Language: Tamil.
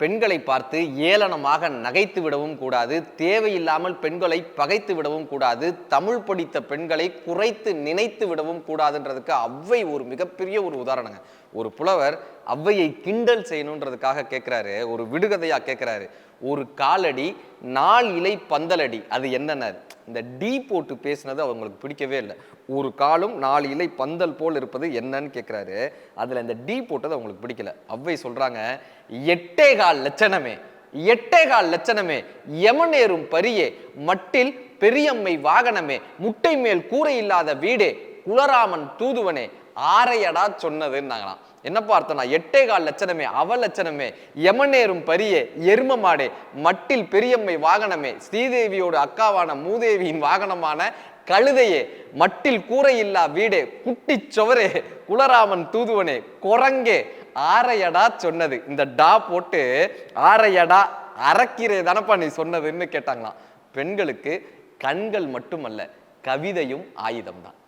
பெண்களை பார்த்து ஏளனமாக நகைத்து விடவும் கூடாது தேவையில்லாமல் பெண்களை பகைத்து விடவும் கூடாது தமிழ் படித்த பெண்களை குறைத்து நினைத்து விடவும் கூடாதுன்றதுக்கு அவ்வை ஒரு மிகப்பெரிய ஒரு உதாரணங்க. ஒரு புலவர் அவ்வையை கிண்டல் செய்யணுன்றதுக்காக கேட்குறாரு ஒரு விடுகதையாக கேட்குறாரு ஒரு காலடி நாள் இலை பந்தலடி அது என்னென்ன இந்த டி போட்டு பேசுனது அவங்களுக்கு பிடிக்கவே இல்லை. ஒரு காலும் நாலு இலை பந்தல் போல் இருப்பது என்னன்னு கேட்குறாரு அதில் இந்த டி போட்டது அவங்களுக்கு பிடிக்கல. அவ்வை சொல்கிறாங்க எட்டே கால் லட்சணமே எட்டே கால் லட்சணமே எமனேறும் பரியே மட்டில் பெரியம்மை வாகனமே முட்டை மேல் கூரை இல்லாத வீடே குலராமன் தூதுவனே ஆரையடா சொன்னதுன்னாங்களாம். என்னப்பா அர்த்தம்னா எட்டே கால் லட்சணமே அவ லட்சணமே யமனேறும் பரியே எரும மாடே மட்டில் பெரியம்மை வாகனமே ஸ்ரீதேவியோட அக்காவான மூதேவியின் வாகனமான கழுதையே மட்டில் கூரையில்லா வீடே குட்டி சுவரே குலராமன் தூதுவனே குரங்கே ஆரையடா சொன்னது. இந்த டா போட்டு ஆரையடா அறக்கிறே தானப்பா நீ சொன்னதுன்னு கேட்டாங்களாம். பெண்களுக்கு கண்கள் மட்டுமல்ல கவிதையும் ஆயுதம்தான்.